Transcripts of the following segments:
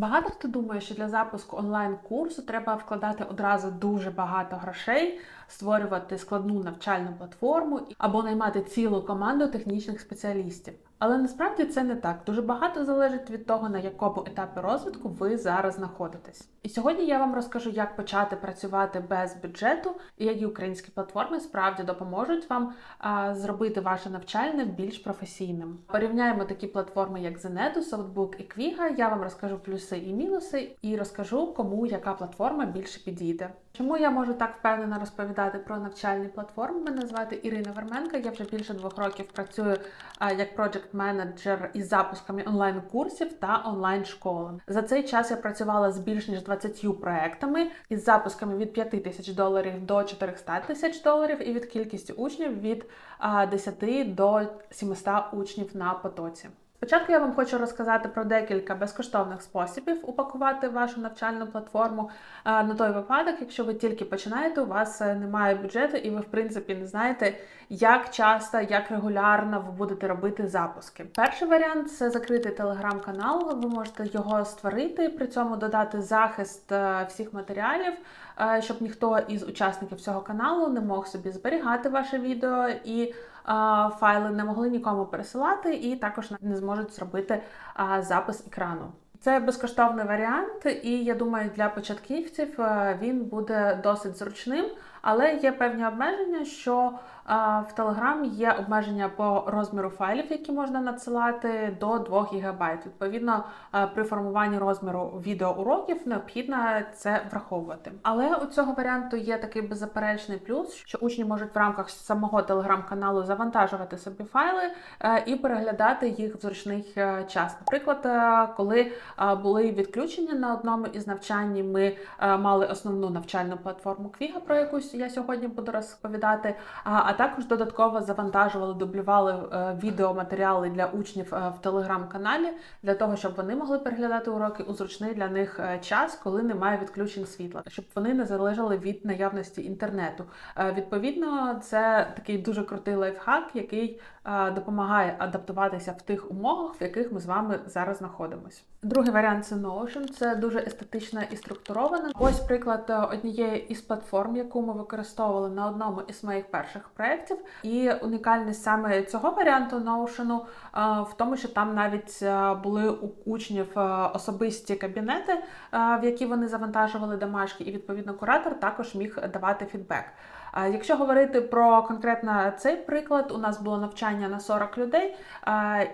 Багато хто думає, що для запуску онлайн-курсу треба вкладати одразу дуже багато грошей, створювати складну навчальну платформу або наймати цілу команду технічних спеціалістів. Але насправді це не так. Дуже багато залежить від того, на якому етапі розвитку ви зараз знаходитесь. І сьогодні я вам розкажу, як почати працювати без бюджету і які українські платформи справді допоможуть вам а, зробити ваше навчання більш професійним. Порівняємо такі платформи, як Zeneto, Softbook і Quiga. Я вам розкажу плюси і мінуси, і розкажу, кому яка платформа більше підійде. Чому я можу так впевнено розповідати про навчальні платформи? Мене звати Ірина Верменка. Я вже більше двох років працюю а, як проджект менеджер із запусками онлайн-курсів та онлайн-школи. За цей час я працювала з більш ніж 20 проектами із запусками від 5 тисяч доларів до 400 тисяч доларів, і від кількості учнів від а, 10 до 700 учнів на потоці. Спочатку я вам хочу розказати про декілька безкоштовних способів упакувати вашу навчальну платформу на той випадок, якщо ви тільки починаєте, у вас е, немає бюджету, і ви, в принципі, не знаєте, як часто, як регулярно ви будете робити запуски. Перший варіант це закритий телеграм-канал. Ви можете його створити, при цьому додати захист е, всіх матеріалів, е, щоб ніхто із учасників цього каналу не мог собі зберігати ваше відео і файли не могли нікому пересилати, і також не зможуть зробити запис екрану. Це безкоштовний варіант, і я думаю, для початківців е, він буде досить зручним, але є певні обмеження, що в Telegram є обмеження по розміру файлів, які можна надсилати до 2 ГБ. Відповідно, при формуванні розміру відеоуроків необхідно це враховувати. Але у цього варіанту є такий беззаперечний плюс, що учні можуть в рамках самого телеграм-каналу завантажувати собі файли е, і переглядати їх в зручний е, час. Наприклад, е, коли були відключення на одному із навчань, ми мали основну навчальну платформу Квіга, про якусь я сьогодні буду розповідати. А, а також додатково завантажували, дублювали е, відеоматеріали для учнів е, в телеграм-каналі для того, щоб вони могли переглядати уроки у зручний для них е, час, коли немає відключень світла, щоб вони не залежали від наявності інтернету. Е, Відповідно, це такий дуже крутий лайфхак, який е, допомагає адаптуватися в тих умовах, в яких ми з вами зараз знаходимося. Другий варіант це Notion. Це дуже естетична і структурована. Ось приклад е, однієї із платформ, яку ми використовували на одному із моїх перших проєктів. І унікальність саме цього варіанту Notion е, в тому, що там навіть е, були у учнів е, особисті кабінети, в які вони завантажували домашки, і відповідно куратор також міг давати фідбек. Якщо говорити про конкретно цей приклад, у нас було навчання на 40 людей,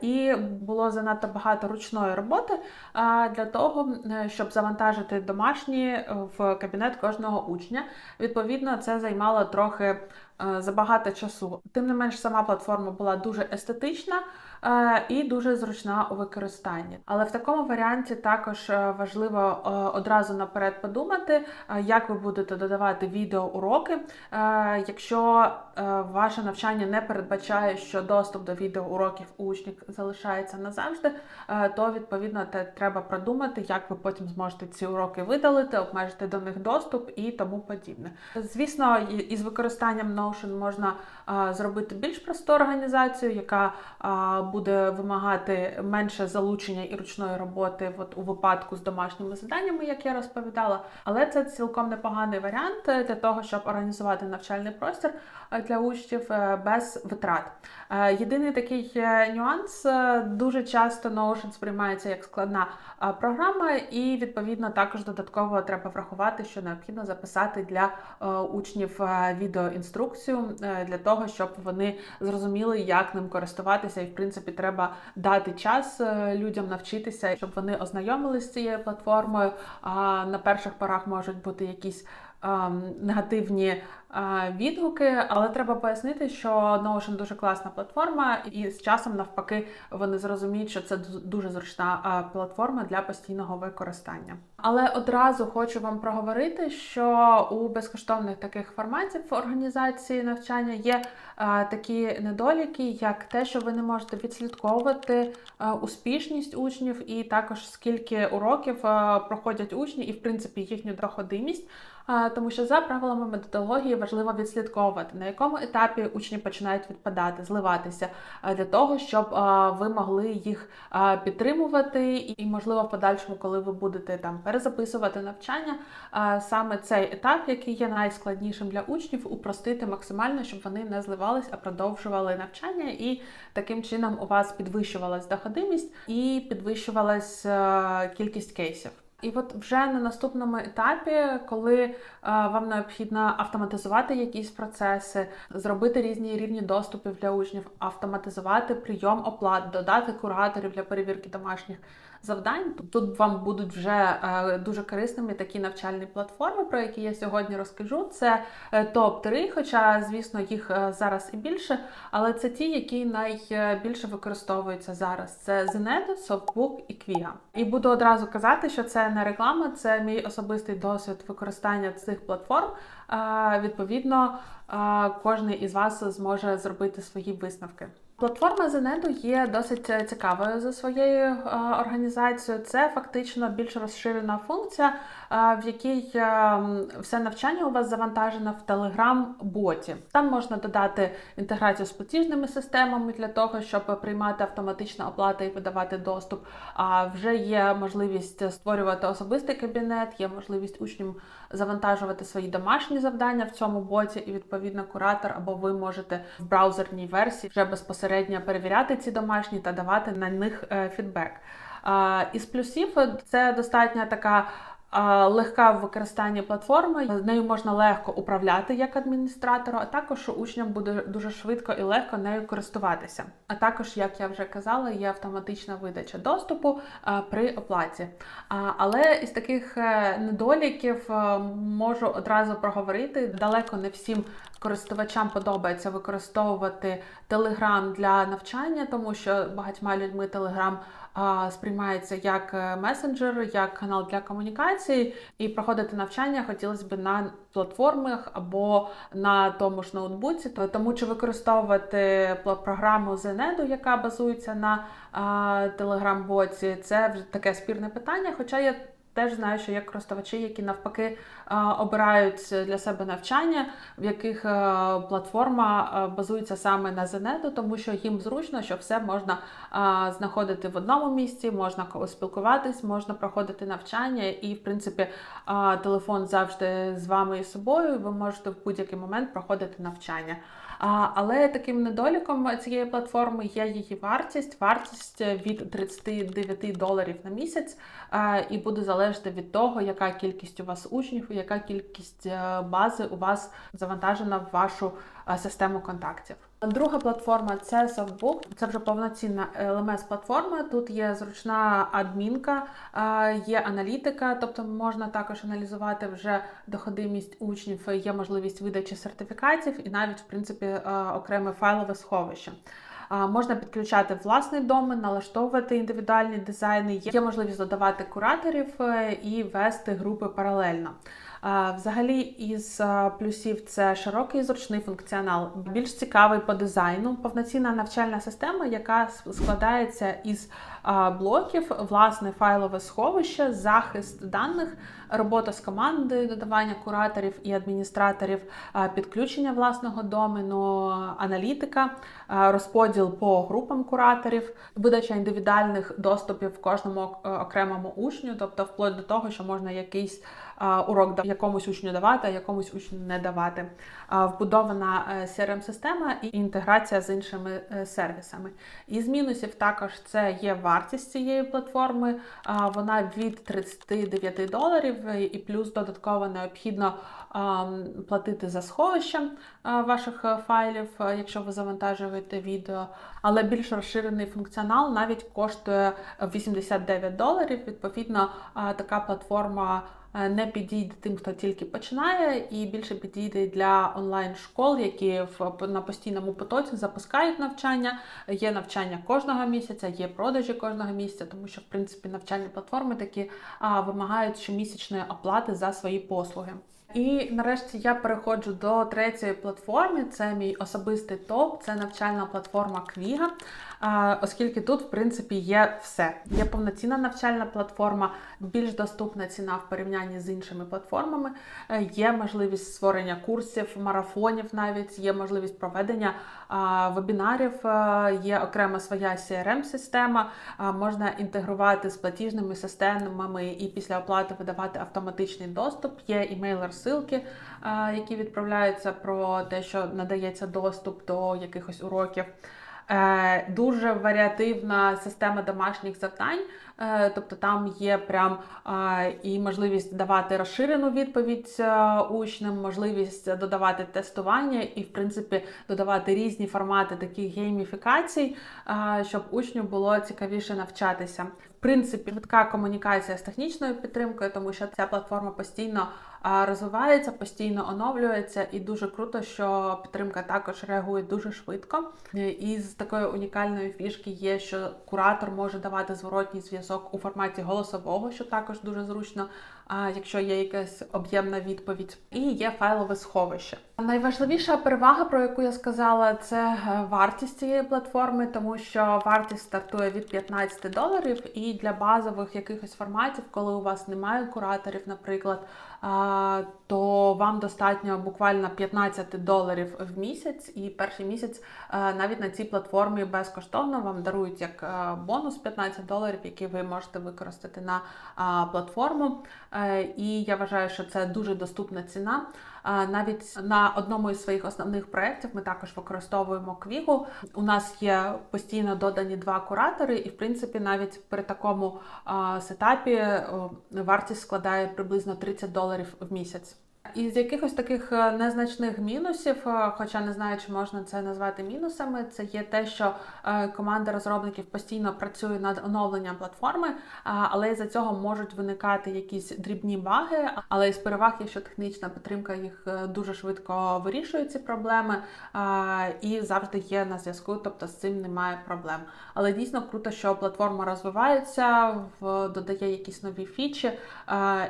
і було занадто багато ручної роботи для того, щоб завантажити домашні е, в кабінет кожного учня. Відповідно, це займало трохи е, забагато часу. Тим не менш, сама платформа була дуже естетична і дуже зручна у використанні. Але в такому варіанті також е, важливо е, одразу наперед подумати, е, як ви будете додавати відеоуроки. Е, Якщо е, ваше навчання не передбачає, що доступ до відеоуроків у учнів залишається назавжди, е, то відповідно треба продумати, як ви потім зможете ці уроки видалити, обмежити до них доступ і тому подібне. Звісно, із використанням Notion можна е, зробити більш просту організацію, яка е, буде вимагати менше залучення і ручної роботи от, у випадку з домашніми заданнями, як я розповідала. Але це цілком непоганий варіант для того, щоб організувати навчальний простір е, для учнів е, без витрат. Е, Єдиний такий нюанс дуже часто Notion сприймається як складна програма, і відповідно також додатково треба врахувати, що необхідно записати для учнів відеоінструкцію для того, щоб вони зрозуміли, як ним користуватися, і в принципі треба дати час е, людям навчитися, щоб вони ознайомилися з цією платформою. А на перших порах можуть бути якісь негативні відгуки, але треба пояснити, що Notion дуже класна платформа, і з часом навпаки вони зрозуміють, що це дуже зручна платформа для постійного використання. Але одразу хочу вам проговорити, що у безкоштовних таких форматів організації навчання є такі недоліки, як те, що ви не можете відслідковувати успішність учнів, і також скільки уроків проходять учні, і в принципі їхню доходимість. Тому що за правилами методології важливо відслідковувати, на якому етапі учні починають відпадати, зливатися, е, для того, щоб е, ви могли їх е, підтримувати, і, можливо, в подальшому, коли ви будете там перезаписувати навчання, саме цей етап, який є найскладнішим для учнів, упростити максимально, щоб вони не зливались, а продовжували навчання, і таким чином у вас підвищувалась доходимість і підвищувалась кількість кейсів. І от вже на наступному етапі, коли е, вам необхідно автоматизувати якісь процеси, зробити різні рівні доступів для учнів, автоматизувати прийом оплат, додати кураторів для перевірки домашніх завдань. Тут вам будуть вже е, дуже корисними такі навчальні платформи, про які я сьогодні розкажу. Це е, топ 3 хоча, звісно, їх е, зараз і більше, але це ті, які найбільше використовуються зараз. Це Zeneto, Softbook і Quiga. І буду одразу казати, що це не реклама, це мій особистий досвід використання цих платформ. Відповідно, кожен із вас зможе зробити свої висновки. Платформа Зенеду є досить е, цікавою за своєю е, організацією. Це фактично більш розширена функція, в якій е, все навчання у вас завантажено в Telegram-боті. Там можна додати інтеграцію з платіжними системами для того, щоб приймати автоматичну оплату і видавати доступ. А вже є можливість створювати особистий кабінет, є можливість учням завантажувати свої домашні завдання в цьому боті, і відповідно куратор або ви можете в браузерній версії вже безпосередньо перевіряти ці домашні та давати на них е, фідбек. Із плюсів е, це достатньо така. Легка в використанні платформа, нею можна легко управляти як адміністратору, а також учням буде дуже швидко і легко нею користуватися. А також, як я вже казала, є автоматична видача доступу при оплаті. Але із таких е, недоліків е, можу одразу проговорити. Далеко не всім користувачам подобається використовувати Telegram для навчання, тому що багатьма людьми а, сприймається як е, месенджер, як канал для комунікації, і проходити навчання хотілося б на платформах або на тому ж ноутбуці. Тому чи використовувати програму Zenedo, яка базується на Telegram-боті, це вже таке спірне питання. Хоча я теж знаю, що є користувачі, які навпаки а, обирають для себе навчання, в яких платформа базується саме на Zeneto, тому що їм зручно, що все можна знаходити в одному місці, можна спілкуватись, можна проходити навчання, і в принципі телефон завжди з вами і собою. і Ви можете в будь-який момент проходити навчання. Але таким недоліком цієї платформи є її вартість. Вартість від 39 доларів на місяць і буде залежати від того, яка кількість у вас учнів, яка кількість е, бази у вас завантажена в вашу е, систему контактів. Друга платформа це Softbook. Це вже повноцінна lms платформа Тут є зручна адмінка, е, є аналітика, тобто можна також аналізувати вже доходимість учнів, є можливість видачі сертифікатів і навіть, в принципі, е, окреме файлове сховище. Можна підключати власний домен, налаштовувати індивідуальні дизайни. Є можливість додавати кураторів е, і вести групи паралельно. Взагалі, із плюсів це широкий зручний функціонал, більш цікавий по дизайну, повноцінна навчальна система, яка складається із блоків, власне файлове сховище, захист даних, робота з командою, додавання кураторів і адміністраторів, підключення власного домену, аналітика, розподіл по групам кураторів, видача індивідуальних доступів кожному е, окремому учню, тобто вплоть до того, що можна якийсь урок якомусь учню давати, а якомусь учню не давати. Вбудована е, CRM-система і інтеграція з іншими е, сервісами. Із мінусів також це є вартість цієї платформи. Вона від 39 доларів і плюс додатково необхідно платити за сховище ваших е, файлів, е, якщо ви завантажуєте відео. Але більш розширений функціонал навіть коштує 89 доларів. Відповідно, така платформа не підійде тим, хто тільки починає, і більше підійде для онлайн-школ, які в на постійному потоці запускають навчання. Є навчання кожного місяця, є продажі кожного місяця, тому що в принципі навчальні платформи такі а, вимагають щомісячної оплати за свої послуги. І нарешті я переходжу до третьої платформи. Це мій особистий топ, це навчальна платформа Квіга. Оскільки тут, в принципі, є все. Є повноцінна навчальна платформа, більш доступна ціна в порівнянні з іншими платформами. Е, Є можливість створення курсів, марафонів, навіть є можливість проведення вебінарів, е, є окрема своя CRM-система, можна інтегрувати з платіжними системами і після оплати видавати автоматичний доступ. Є імейл-розсилки, які відправляються про те, що надається доступ до якихось уроків. Е, Дуже варіативна система домашніх завдань, е, тобто там є прям е, і можливість давати розширену відповідь учням, можливість додавати тестування і, в принципі, додавати різні формати таких гейміфікацій, щоб учню було цікавіше навчатися. В принципі, швидка комунікація з технічною підтримкою, тому що ця платформа постійно розвивається, постійно оновлюється, і дуже круто, що підтримка також реагує дуже швидко. І з такої унікальної фішки є, що куратор може давати зворотній зв'язок у форматі голосового, що також дуже зручно, якщо є якась об'ємна відповідь, і є файлове сховище. Найважливіша перевага, про яку я сказала, це е, вартість цієї платформи, тому що вартість стартує від 15 доларів, і для базових якихось форматів, коли у вас немає кураторів, наприклад, то вам достатньо буквально 15 доларів в місяць, і перший місяць е, навіть на цій платформі безкоштовно вам дарують як е, бонус 15 доларів, який ви можете використати на платформу. Е, І я вважаю, що це дуже доступна ціна. Навіть на одному із своїх основних проєктів ми також використовуємо квігу. У нас є постійно додані два куратори, і в принципі навіть при такому сетапі вартість складає приблизно 30 доларів в місяць. Із якихось таких е, незначних мінусів, е, хоча не знаю, чи можна це назвати мінусами, це є те, що е, команда розробників постійно працює над оновленням платформи, але із-за цього можуть виникати якісь дрібні баги. Але із переваг є, що технічна підтримка їх дуже швидко вирішує ці проблеми і завжди є на зв'язку, тобто з цим немає проблем. Але дійсно круто, що платформа розвивається, додає якісь нові фічі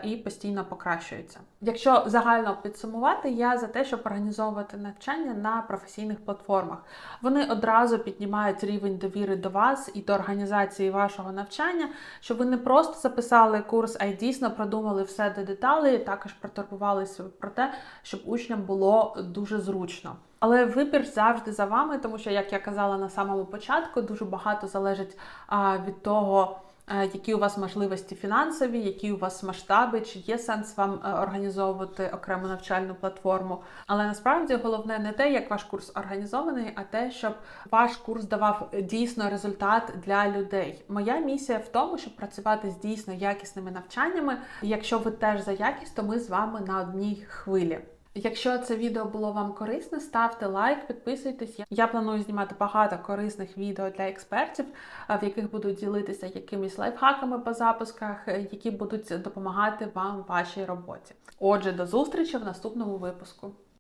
і постійно покращується. Якщо загально підсумувати, я за те, щоб організовувати навчання на професійних платформах. Вони одразу піднімають рівень довіри до вас і до організації вашого навчання, щоб ви не просто записали курс, а й дійсно продумали все до деталей, також протурбувалися про те, щоб учням було дуже зручно. Але вибір завжди за вами, тому що, як я казала на самому початку, дуже багато залежить а, від того. Е, Які у вас можливості фінансові, які у вас масштаби, чи є сенс вам е, організовувати окрему навчальну платформу? Але насправді головне не те, як ваш курс організований, а те, щоб ваш курс давав дійсно результат для людей. Моя місія в тому, щоб працювати з дійсно якісними навчаннями. Якщо ви теж за якість, то ми з вами на одній хвилі. Якщо це відео було вам корисне, ставте лайк, підписуйтесь. Я планую знімати багато корисних відео для експертів, в яких буду ділитися якимись лайфхаками по запусках, е, які будуть допомагати вам в вашій роботі. Отже, до зустрічі в наступному випуску.